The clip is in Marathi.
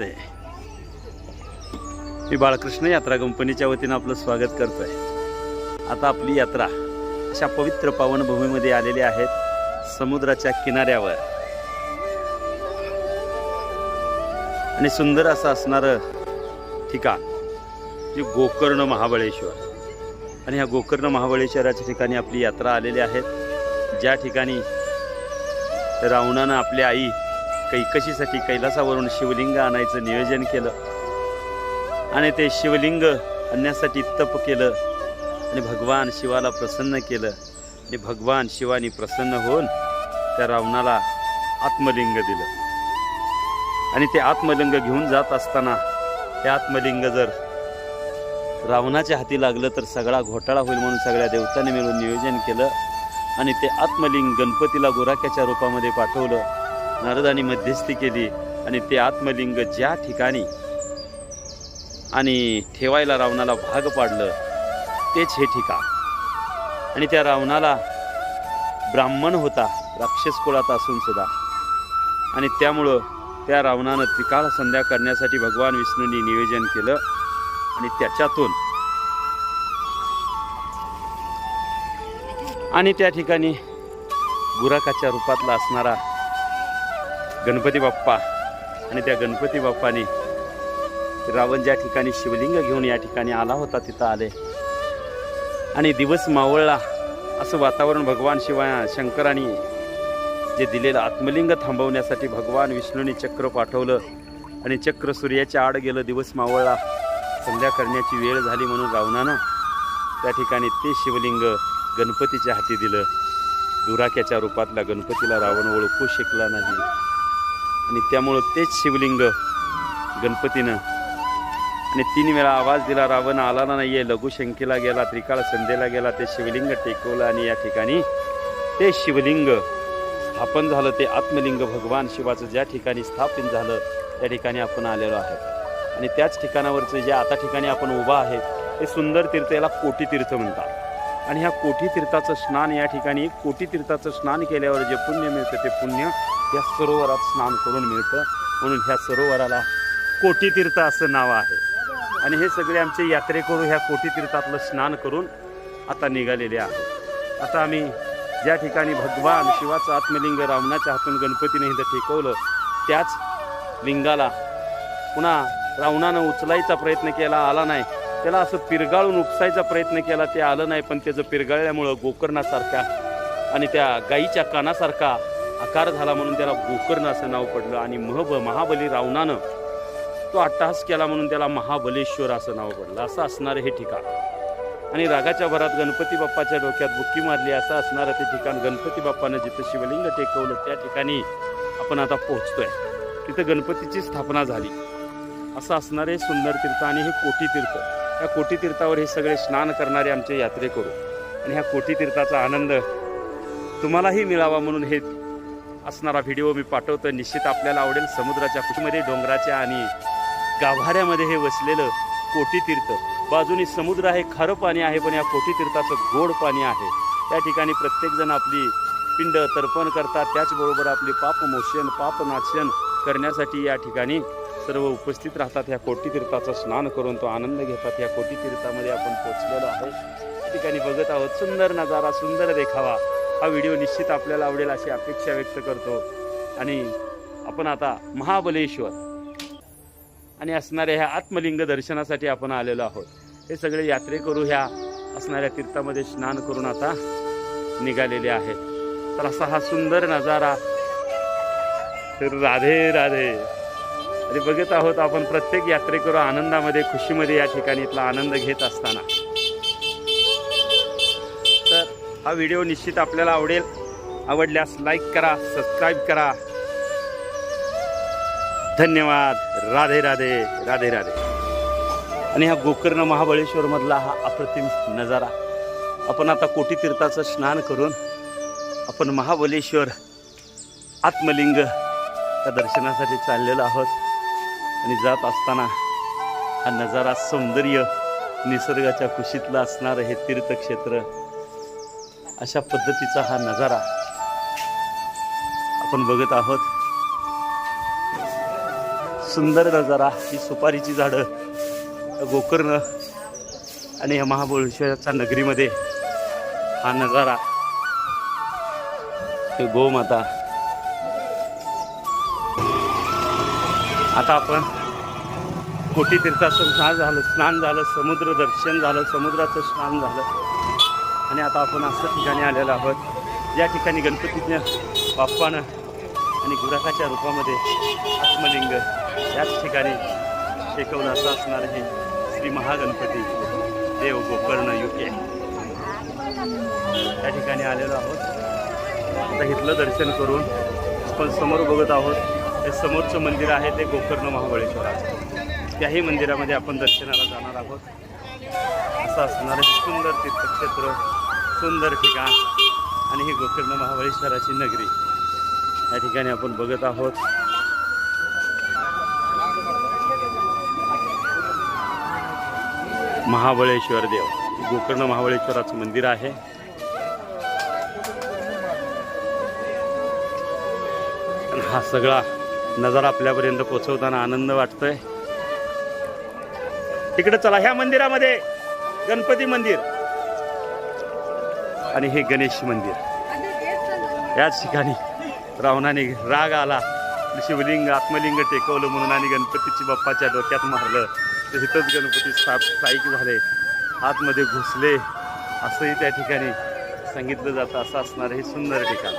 नमस्ते मी बाळकृष्ण यात्रा कंपनीच्या वतीनं आपलं स्वागत करतोय. आता आपली यात्रा अशा पवित्र पावनभूमीमध्ये आलेली आहेत समुद्राच्या किनाऱ्यावर. आणि सुंदर असं असणारं ठिकाण जे गोकर्ण महाबळेश्वर. आणि ह्या गोकर्ण महाबळेश्वराच्या ठिकाणी आपली यात्रा आलेली आहेत ज्या ठिकाणी रावणानं आपल्या आई कैकशीसाठी कैलासावरून शिवलिंग आणायचं नियोजन केलं. आणि ते शिवलिंग आणण्यासाठी तप केलं. आणि भगवान शिवाला प्रसन्न केलं. आणि भगवान शिवानी प्रसन्न होऊन त्या रावणाला आत्मलिंग दिलं. आणि ते आत्मलिंग घेऊन जात असताना ते आत्मलिंग जर रावणाच्या हाती लागलं तर सगळा घोटाळा होईल म्हणून सगळ्या देवतांनी मिळून नियोजन केलं. आणि ते आत्मलिंग गणपतीला गोराक्याच्या रूपामध्ये पाठवलं. नारदानी मध्यस्थी केली आणि ते आत्मलिंग ज्या ठिकाणी आणि ठेवायला रावणाला भाग पाडलं तेच हे ठिकाण. आणि त्या रावणाला ब्राह्मण होता राक्षस कुळात असून सुद्धा. आणि त्यामुळं त्या रावणानं त्रिकाळ संध्या करण्यासाठी भगवान विष्णूंनी नियोजन केलं आणि त्याच्यातून आणि त्या ठिकाणी गुराकाच्या रूपातला असणारा गणपती बाप्पा आणि त्या गणपती बाप्पाने रावण ज्या ठिकाणी शिवलिंग घेऊन या ठिकाणी आला होता तिथं आले. आणि दिवस मावळला असं वातावरण भगवान शिवा शंकराने जे दिलेलं आत्मलिंग थांबवण्यासाठी भगवान विष्णूने चक्र पाठवलं आणि चक्र सूर्याच्या आड गेलं दिवस मावळला. संध्या करण्याची वेळ झाली म्हणून रावणानं त्या ठिकाणी ते शिवलिंग गणपतीच्या हाती दिलं. दुराक्याच्या रूपातला गणपतीला रावण ओळखू शकला नाही. आणि त्यामुळं तेच शिवलिंग गणपतीनं. आणि तीन वेळा आवाज दिला रावण आला आहे लघुशंकेला गेला त्रिकाळ संध्येला गेला ते शिवलिंग टेकवलं आणि या ठिकाणी ते शिवलिंग स्थापन झालं ते आत्मलिंग भगवान शिवाचं ज्या ठिकाणी स्थापन झालं त्या ठिकाणी आपण आलेलो आहे आणि त्याच ठिकाणावरचं जे आता ठिकाणी आपण उभा आहे ते सुंदर तीर्थ याला कोटी तीर्थ म्हणतात. आणि ह्या कोटी तीर्थाचं स्नान या ठिकाणी कोटी तीर्थाचं स्नान केल्यावर जे पुण्य मिळतं ते पुण्य या सरोवरात स्नान करून मिळतं. म्हणून ह्या सरोवराला कोटी तीर्थ असं नाव आहे. आणि हे सगळे आमचे यात्रेकरू ह्या कोटी तीर्थातलं स्नान करून आता निघालेले आहेत. आता आम्ही ज्या ठिकाणी भगवान शिवाचं आत्मलिंग रावणाच्या हातून गणपतीने इथं टेकवलं त्याच लिंगाला पुन्हा रावणानं उचलायचा प्रयत्न केला आला नाही. त्याला असं पिरगाळून उपसायचा प्रयत्न केला ते आलं नाही पण त्याचं पिरगाळल्यामुळं गोकर्णासारख्या आणि त्या गाईच्या कानासारखा आकार झाला म्हणून त्याला गोकर्ण असं नाव पडलं आणि महब महाबली रावणानं तो अट्टहास केला म्हणून त्याला महाबलेश्वर असं नाव पडलं. असं असणारं हे ठिकाण. आणि रागाच्या भरात गणपती बाप्पाच्या डोक्यात बुक्की मारली असं असणारं ते ठिकाण. गणपती बाप्पानं जिथं शिवलिंग टेकवलं त्या ठिकाणी आपण आता पोहोचतोय. तिथं गणपतीची स्थापना झाली. असं असणारे सुंदर तीर्थ आणि हे कोटी तीर्थ. या कोटी तीर्थावर हे सगळे स्नान करणारे आमचे यात्रेकरू. आणि ह्या कोटीतीर्थाचा आनंद तुम्हालाही मिळावा म्हणून हे असणारा व्हिडिओ मी पाठवतो निश्चित आपल्याला आवडेल समुद्राच्या कुशीमध्ये डोंगराच्या आणि गाभाऱ्यामध्ये हे वसलेलं कोटीतीर्थ. बाजूनी समुद्र आहे खारं पाणी आहे पण या कोटी तीर्थाचं गोड पाणी आहे. त्या ठिकाणी प्रत्येकजण आपली पिंड तर्पण करतात. त्याचबरोबर आपले पाप मोशन पाप नाशन करण्यासाठी या ठिकाणी सर्व उपस्थित राहतात. ह्या कोटीतीर्थाचं स्नान करून तो आनंद घेतात. या कोटीतीर्थामध्ये आपण पोचलेलो आहे. ठिकाणी बघत आहोत सुंदर नजारा सुंदर देखावा. हा व्हिडिओ निश्चित आपल्याला आवडेल अशी अपेक्षा व्यक्त करतो. आणि आपण आता महाबलेश्वर आणि असणाऱ्या ह्या आत्मलिंग दर्शनासाठी आपण आलेलो आहोत. हे सगळे यात्रेकरू ह्या असणाऱ्या तीर्थामध्ये स्नान करून आता निघालेले आहेत. तर असा हा सुंदर नजारा. राधे राधे. आणि बघत आहोत आपण प्रत्येक यात्रेकरू आनंदामध्ये खुशीमध्ये या ठिकाणी इथला आनंद घेत असताना. तर हा व्हिडिओ निश्चित आपल्याला आवडेल. आवडल्यास लाईक करा सबस्क्राईब करा. धन्यवाद. राधे राधे राधे राधे. आणि हा गोकर्ण महाबळेश्वरमधला हा अप्रतिम नजारा. आपण आता कोटी तीर्थाचं स्नान करून आपण महाबलेश्वर आत्मलिंग त्या दर्शनासाठी चाललेलो आहोत. आणि जात असताना हा नजारा सौंदर्य निसर्गाच्या कुशीतला असणारं हे तीर्थक्षेत्र. अशा पद्धतीचा हा नजारा आपण बघत आहोत. सुंदर नजारा ही सुपारीची झाडं गोकर्ण आणि या महाबळेश्वराच्या नगरीमध्ये हा नजारा. हे गोमाता आता आपण कोटी तीर्थाचं स्नान झालं स्नान झालं समुद्र दर्शन झालं समुद्राचं स्नान झालं. आणि आता आपण असं ठिकाणी आलेलो आहोत. ज्या ठिकाणी गणपतीज्ञ बाप्पानं आणि गुराखाच्या रूपामध्ये आत्मलिंग याच ठिकाणी शेकवलं असं असणार हे श्री महागणपती देव गोकर्ण युके. या ठिकाणी आलेलो आहोत. आता इथलं दर्शन करून आपण समोर बघत आहोत. हे समोरचं मंदिर आहे ते गोकर्ण महाबळेश्वराचं त्याही मंदिरामध्ये आपण दर्शनाला जाणार आहोत. असं असणारं हे सुंदर तीर्थक्षेत्र सुंदर ठिकाण आणि ही गोकर्ण महाबळेश्वराची नगरी. या ठिकाणी आपण बघत आहोत. महाबळेश्वर देव. गोकर्ण महाबळेश्वराचं मंदिर आहे. हा सगळा नजारा आपल्यापर्यंत पोचवताना आनंद वाटतोय. तिकडे चला ह्या मंदिरामध्ये गणपती मंदिर आणि हे गणेश मंदिर. याच ठिकाणी रावणाने राग आला शिवलिंग आत्मलिंग टेकवलं म्हणून आणि गणपतीची बाप्पाच्या डोक्यात मारलं. तर इथंच गणपती स्थाप स्थायिक झाले. आतमध्ये घुसले. असंही त्या ठिकाणी सांगितलं जातं. असं असणारं हे सुंदर ठिकाण.